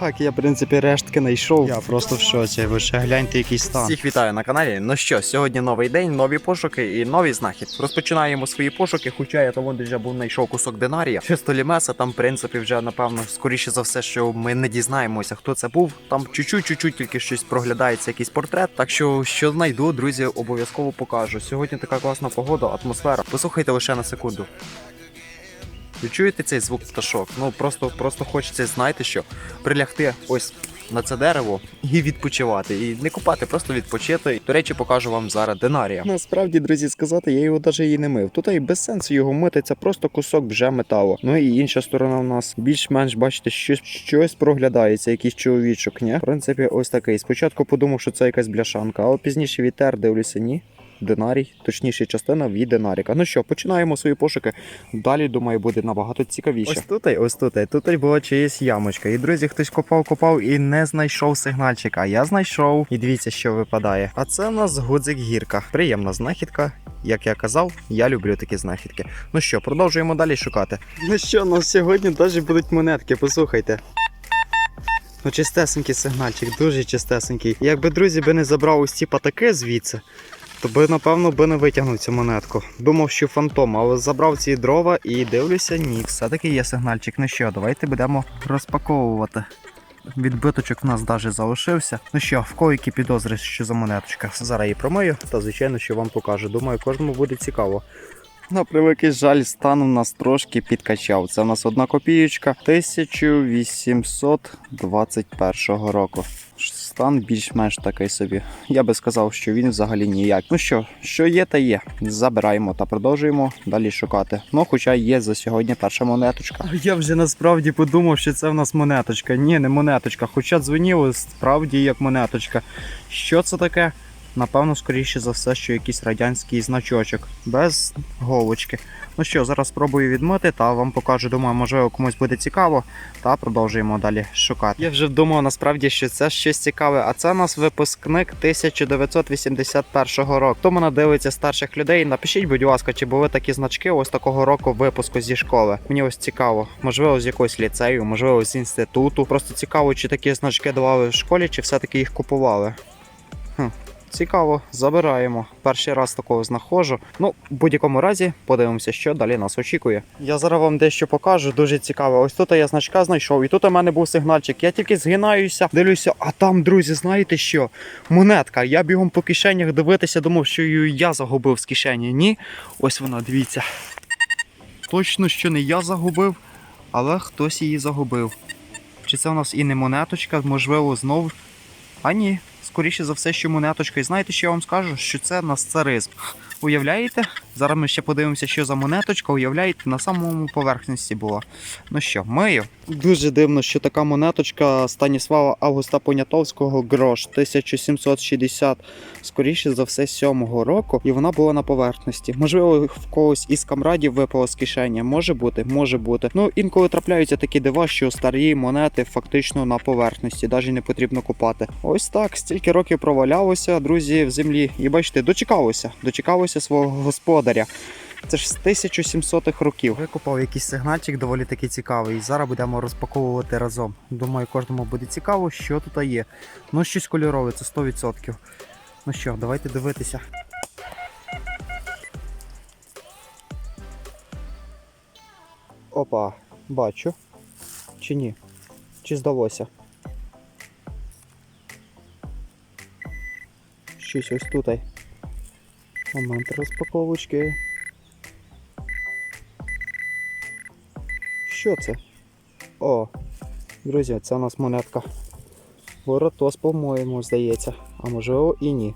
Так, я, в принципі, рештки знайшов. Я просто в шоці. Ви ще гляньте, який стан. Всіх вітаю на каналі. Ну що, сьогодні новий день, нові пошуки і нові знахід. Розпочинаємо свої пошуки, хоча я того вже був знайшов кусок динарія. Чисто лімеса, там, в принципі, вже напевно, скоріше за все, що ми не дізнаємося, хто це був. Там чуть-чуть, тільки щось проглядається, якийсь портрет. Так що, що знайду, друзі, обов'язково покажу. Сьогодні така класна погода, атмосфера. Послухайте лише на секунду. Ви чуєте цей звук пташок? Ну просто, просто хочеться, знаєте що, прилягти ось на це дерево і відпочивати. І не купати, просто відпочити. До речі, покажу вам зараз динарія. Насправді, друзі, сказати, я його навіть і не мив. Тут і без сенсу його мити, це просто кусок вже металу. Ну і інша сторона в нас більш-менш, бачите, щось, щось проглядається, якийсь чоловічок, ні? В принципі, ось такий. Спочатку подумав, що це якась бляшанка, але пізніше вітер дивлюся, ні. Динарій, точніше, частина від динаріка. Ну що, починаємо свої пошуки. Далі, думаю, буде набагато цікавіше. Ось тут, ось тут, тут була чиїсь ямочка. І друзі, хтось копав, копав і не знайшов сигнальчика. А я знайшов. І дивіться, що випадає. А це у нас гудзик гірка. Приємна знахідка. Як я казав, я люблю такі знахідки. Ну що, продовжуємо далі шукати. Ну що, ну сьогодні навіть будуть монетки, послухайте. Ну, чистесенький сигнальчик, дуже чистесенький. Якби друзі би не забрав ось ці патаки звідси, то би, напевно, би не витягнув цю монетку. Думав, що фантом, але забрав ці дрова і дивлюся, ні. Все-таки є сигнальчик. Ну що, давайте будемо розпаковувати. Відбиточок в нас навіть залишився. Ну що, в які підозри, що за монеточка? Зараз її промию. Та звичайно, що вам покажу. Думаю, кожному буде цікаво. На превеликий жаль, стан у нас трошки підкачав. Це у нас одна копієчка 1821 року. Стан більш-менш такий собі. Я би сказав, що він взагалі ніяк. Ну що, що є, та є. Забираємо та продовжуємо далі шукати. Ну, хоча є за сьогодні перша монеточка. Я вже насправді подумав, що це в нас монеточка. Ні, не монеточка. Хоча дзвоніло справді як монеточка. Що це таке? Напевно, скоріше за все, що якийсь радянський значочок без голочки. Ну що, зараз спробую відмити та вам покажу. Думаю, можливо, комусь буде цікаво. Та продовжуємо далі шукати. Я вже думав насправді, що це щось цікаве, а це у нас випускник 1981 року. Хто мене дивиться старших людей, напишіть, будь ласка, чи були такі значки ось такого року випуску зі школи. Мені ось цікаво, можливо, з якогось ліцею, можливо, з інституту. Просто цікаво, чи такі значки давали в школі, чи все-таки їх купували. Хм. Цікаво, забираємо. Перший раз такого знаходжу. Ну, в будь-якому разі, подивимося, що далі нас очікує. Я зараз вам дещо покажу, дуже цікаво. Ось тут я значка знайшов, і тут у мене був сигнальчик. Я тільки згинаюся, дивлюся, а там, друзі, знаєте що? Монетка. Я бігом по кишенях дивитися, думав, що її я загубив з кишені. Ні, ось вона, дивіться. Точно, що не я загубив, але хтось її загубив. Чи це у нас і не монеточка, можливо, знов. А ні, скоріше за все, що монеточка. І знаєте, що я вам скажу? Що це на царизм. Уявляєте? Зараз ми ще подивимося, що за монеточка. Уявляєте, на самому поверхності була. Ну що, мию. Дуже дивно, що така монеточка Станіслава Августа Понятовського грош 1760, скоріше за все, 7-го року, і вона була на поверхності. Можливо, в когось із камрадів випало з кишені. Може бути, може бути. Ну, інколи трапляються такі дива, що старі монети фактично на поверхності, навіть не потрібно купати. Ось так, стільки років провалялося, друзі, в землі. І бачите, дочекалося, дочекалося свого господаря. Це ж з 1700-х років. Викопав якийсь сигнальчик доволі таки цікавий. Зараз будемо розпаковувати разом. Думаю, кожному буде цікаво, що тут є. Ну, щось кольорове, це 100%. Ну що, давайте дивитися. Опа, бачу. Чи ні? Чи здалося? Щось ось тут. Момент розпаковочки. Що це? О, друзі, це у нас монетка. Воротос, по-моєму, здається. А можливо і ні.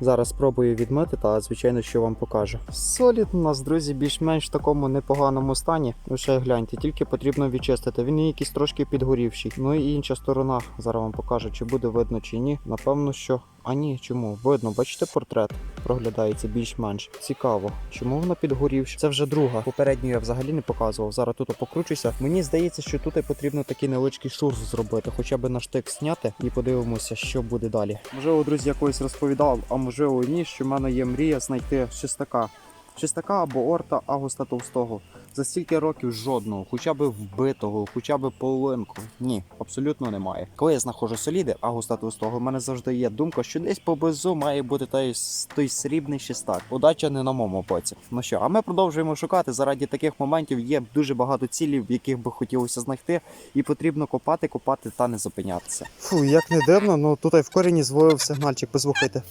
Зараз спробую відмити, та звичайно, що вам покажу. Солід у нас, друзі, більш-менш в такому непоганому стані. Лише гляньте, тільки потрібно відчистити. Він якийсь трошки підгорівший. Ну і інша сторона. Зараз вам покажу, чи буде видно, чи ні. Напевно, що. А ні, чому? Видно, бачите портрет? Проглядається більш-менш. Цікаво. Чому вона підгорівша? Це вже друга. Попередню я взагалі не показував. Зараз тут покручуся. Мені здається, що тут потрібно такий невеличкий шурф зробити, хоча б на штик зняти і подивимося, що буде далі. Можливо, друзі, я розповідав, а можливо ні, що в мене є мрія знайти шестака. Шестака або орта Августа Товстого. За стільки років жодного, хоча б вбитого, хоча б половинку. Ні, абсолютно немає. Коли я знаходжу соліди, а густату з в мене завжди є думка, що десь поблизу має бути той, той срібний шістак. Удача не на моєму боці. Ну що, а ми продовжуємо шукати. Заради таких моментів є дуже багато цілів, яких би хотілося знайти, і потрібно копати, копати та не зупинятися. Фу, як не дивно, ну тут в корені звоїв сигнальчик, послухайте.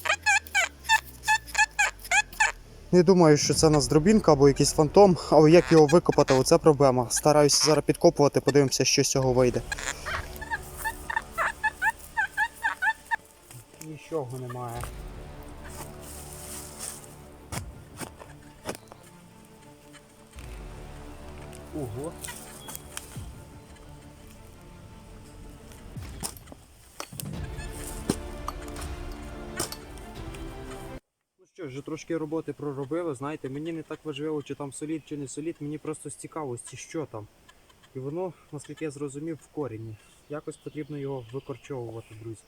Не думаю, що це нас дробінка або якийсь фантом, але як його викопати, оце проблема. Стараюся зараз підкопувати, подивимося, що з цього вийде. Нічого немає. Ого. Вже трошки роботи проробили, знаєте, мені не так важливо, чи там солід, чи не солід, мені просто з цікавості, що там. І воно, наскільки я зрозумів, в корені. Якось потрібно його викорчовувати, друзі.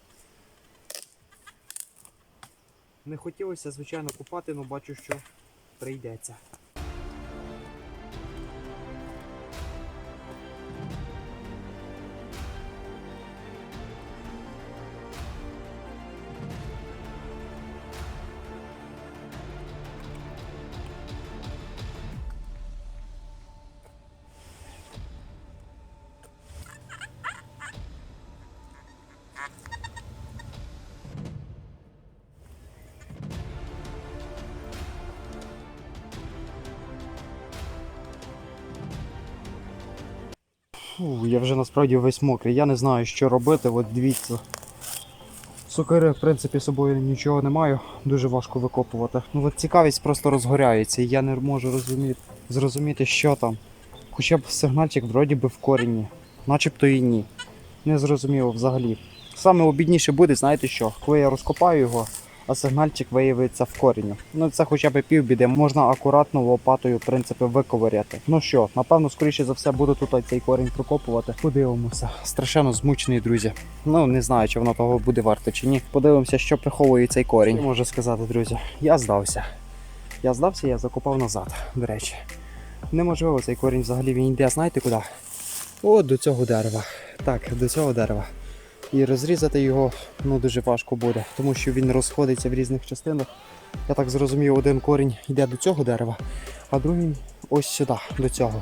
Не хотілося, звичайно, купати, але бачу, що прийдеться. Фу, я вже насправді весь мокрий. Я не знаю, що робити. От дивіться. Сокири, в принципі, собою нічого не маю. Дуже важко викопувати. Ну от цікавість просто розгоряється, і я не можу розуміти, зрозуміти, що там. Хоча б сигнальчик вроді би в корінні. Начебто і ні. Не зрозуміло взагалі. Саме обідніше буде, знаєте що, коли я розкопаю його, а сигнальчик виявиться в корінні. Ну це хоча б півбіди, можна акуратно лопатою, в принципі, виковиряти. Ну що, напевно, скоріше за все буду тут цей корінь прокопувати. Подивимося. Страшенно змучений, друзі. Ну не знаю, чи воно того буде варто чи ні. Подивимося, що приховує цей корінь. Можу сказати, друзі. Я здався. Я здався, я закопав назад, до речі. Неможливо цей корінь взагалі він йде, знаєте куди? От до цього дерева. Так, до цього дерева. І розрізати його ну, дуже важко буде, тому що він розходиться в різних частинах. Я так зрозумів, один корінь йде до цього дерева, а другий ось сюди, до цього.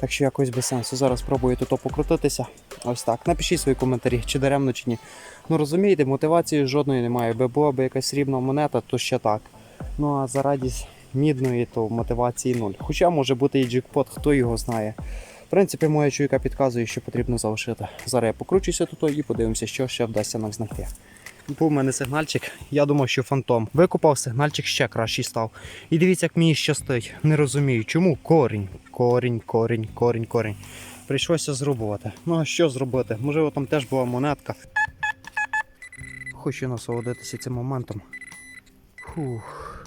Так що якось без сенсу. Зараз спробую тут покрутитися. Ось так. Напишіть свої коментарі, чи даремно, чи ні. Ну розумієте, мотивації жодної немає. Би була б якась срібна монета, то ще так. Ну а заради мідної, то мотивації нуль. Хоча може бути і джекпот, хто його знає. Принципі, моя чуйка підказує, що потрібно залишити. Зараз я покручуся тут і подивимося, що ще вдасться нам знайти. Був у мене сигнальчик, я думав, що фантом. Викопав сигнальчик ще кращий став. І дивіться, як мені щастить. Не розумію, чому корінь, корінь, корінь, корінь, корінь. Прийшлося зрубувати. Ну а що зробити? Можливо, там теж була монетка. Хочу насолодитися цим моментом. Фух.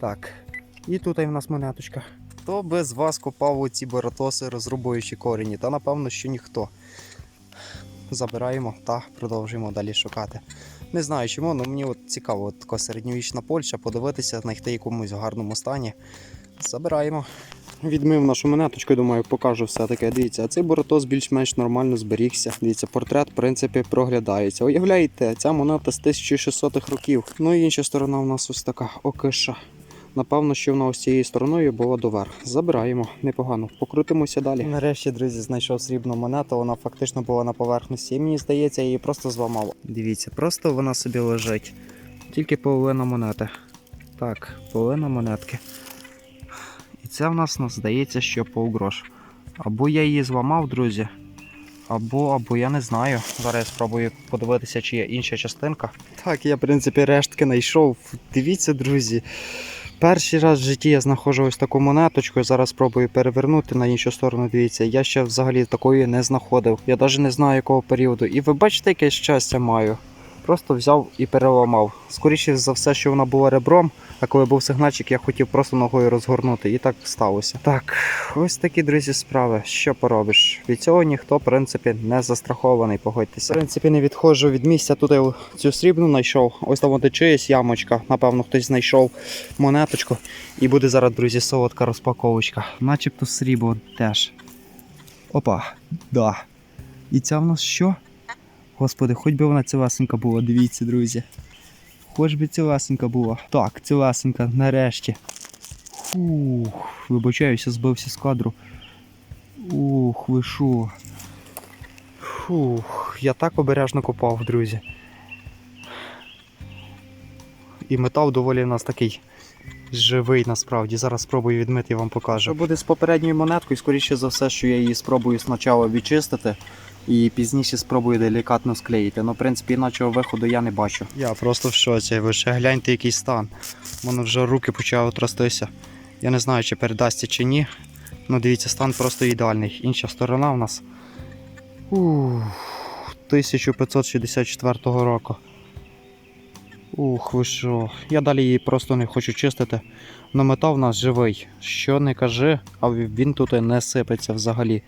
Так. І тут і в нас монеточка. Хто без вас копав оці баратоси, розрубуючи корені? Та напевно, що ніхто. Забираємо та продовжуємо далі шукати. Не знаю чому, але мені от цікаво, от така середньовічна Польща, подивитися, знайти якомусь в гарному стані. Забираємо. Відмив нашу монеточку, думаю, покажу все-таки. Дивіться, а цей боротос більш-менш нормально зберігся. Дивіться, портрет, в принципі, проглядається. Уявляєте, ця монета з 1600-х років. Ну і інша сторона у нас ось така окиша. Напевно, що вона ось цією стороною була доверх. Забираємо, непогано. Покрутимося далі. Нарешті, друзі, знайшов срібну монету. Вона фактично була на поверхності. І мені здається, я її просто зламав. Дивіться, просто вона собі лежить. Тільки половина монети. Так, половина монетки. І це в нас ну, здається, що полгрош. Або я її зламав, друзі. Або, або я не знаю. Зараз я спробую подивитися, чи є інша частинка. Так, я, в принципі, рештки знайшов. Дивіться, друзі. Перший раз в житті я знаходжу ось таку монеточку. Зараз спробую перевернути на іншу сторону. Дивіться, я ще взагалі такої не знаходив. Я навіть не знаю якого періоду. І ви бачите, яке щастя маю. Просто взяв і переламав. Скоріше за все, що вона була ребром, а коли був сигнальчик, я хотів просто ногою розгорнути, і так сталося. Так, ось такі друзі справи. Що поробиш? Від цього ніхто, в принципі, не застрахований, погодьтеся. В принципі, не відходжу від місця. Тут я цю срібну знайшов. Ось там от чиїсь ямочка. Напевно, хтось знайшов монеточку. І буде зараз, друзі, солодка розпаковочка. Начебто срібло теж. Опа, да. І ця в нас що? Господи, хоч би вона цілесенька була, дивіться, друзі. Хоч би цілесенька була. Так, цілесенька, нарешті. Фух, вибачаюся, збився з кадру. Ух, ви шо. Фух, я так обережно копав, друзі. І метал доволі у нас такий живий насправді. Зараз спробую відмити і вам покажу. Що буде з попередньою монеткою, скоріше за все, що я її спробую спочатку відчистити і пізніше спробую делікатно склеїти. Ну, в принципі, іначого виходу я не бачу. Я просто в шоці. Ви ще гляньте, який стан. У мене вже руки почали трястися. Я не знаю, чи передасться чи ні. Ну, дивіться, стан просто ідеальний. Інша сторона у нас. Ух, 1564 року. Ух, ви що. Я далі її просто не хочу чистити. Но метал в нас живий. Що не кажи, а він тут і не сипеться взагалі.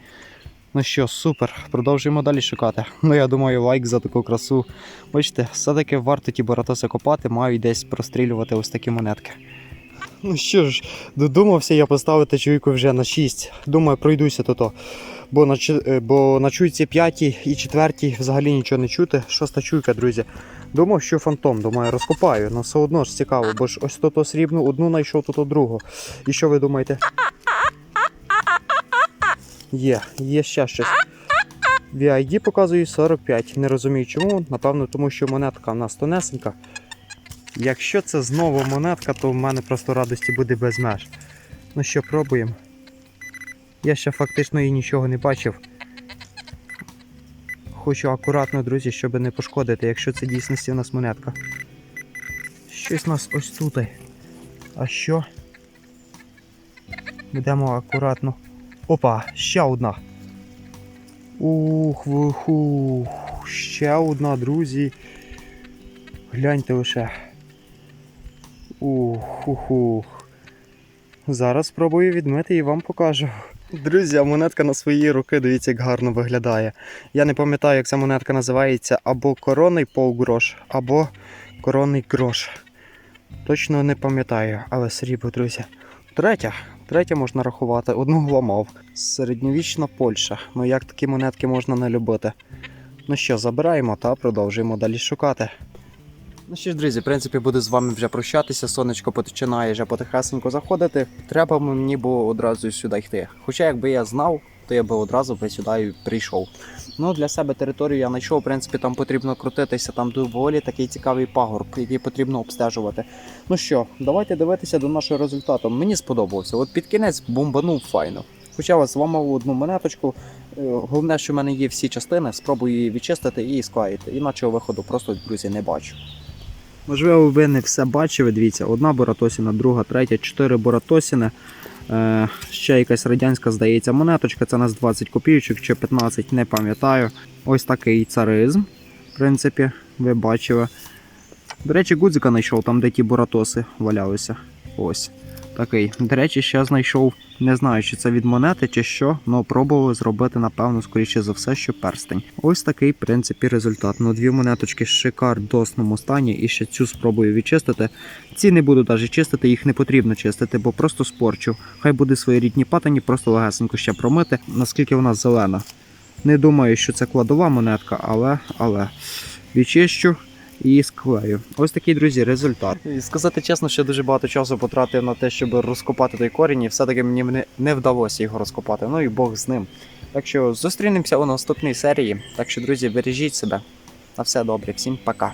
Ну що, супер, продовжуємо далі шукати. Ну я думаю, лайк за таку красу. Бачите, все-таки варто ті баратоси копати, мають десь прострілювати ось такі монетки. Ну що ж, додумався я поставити чуйку вже на 6. Думаю, пройдуся то. Бо на, е, бо на чуйці 5 і 4 взагалі нічого не чути. Шоста чуйка, друзі. Думав, що фантом, думаю, розкопаю, але все одно ж цікаво, бо ж ось то срібну одну знайшов, тут другу. І що ви думаєте? Є, є ще щось. VID показує 45. Не розумію чому. Напевно, тому що монетка в нас тонесенька. Якщо це знову монетка, то в мене просто радості буде без меж. Ну що, пробуємо. Я ще фактично і нічого не бачив. Хочу акуратно, друзі, щоб не пошкодити, якщо це дійсності в нас монетка. Щось у нас ось тут. А що? Йдемо акуратно. Опа, ще одна. Ух, виху. Ще одна, друзі. Гляньте лише. Ух, ух, ух. Зараз спробую відмити і вам покажу. Друзі, а монетка на свої руки, дивіться, як гарно виглядає. Я не пам'ятаю, як ця монетка називається, або коронний полгрош, або коронний грош. Точно не пам'ятаю, але срібло, друзі. Третя. Третя можна рахувати, одну гламав. Середньовічна Польща. Ну як такі монетки можна не любити? Ну що, забираємо та продовжуємо далі шукати. Ну що ж, друзі, в принципі, буду з вами вже прощатися. Сонечко починає вже потихесенько заходити. Треба мені було одразу сюди йти. Хоча, якби я знав, то я би одразу би сюди прийшов. Ну, для себе територію я знайшов, в принципі, там потрібно крутитися, там доволі такий цікавий пагорб, який потрібно обстежувати. Ну що, давайте дивитися до нашого результату. Мені сподобалося. От під кінець бомбанув файно. Хоча я зламав одну монеточку. Е, Головне, що в мене є всі частини, спробую її відчистити і склеїти. Іначе виходу просто, друзі, не бачу. Можливо, ви не все бачили. Дивіться, одна боратосіна, друга, третя, чотири боратосіни. Е, ще якась радянська, здається, монеточка. Це нас 20 копійочок чи 15, не пам'ятаю. Ось такий царизм. В принципі, ви бачили. До речі, гудзика знайшов там, де ті боратоси валялися. Ось такий. До речі, ще знайшов, не знаю, чи це від монети чи що, але пробував зробити, напевно, скоріше за все, що перстень. Ось такий, в принципі, результат. Ну, дві монеточки в досному стані і ще цю спробую відчистити. Ці не буду навіть чистити, їх не потрібно чистити, бо просто спорчу. Хай буде свої рідні патані, просто легесенько ще промити, наскільки вона зелена. Не думаю, що це кладова монетка, але, але відчищу і склею. Ось такий, друзі, результат. І сказати чесно, що дуже багато часу потратив на те, щоб розкопати той корінь, і все-таки мені не- вдалося його розкопати. Ну і Бог з ним. Так що зустрінемося у наступній серії. Так що, друзі, бережіть себе. На все добре, всім пока.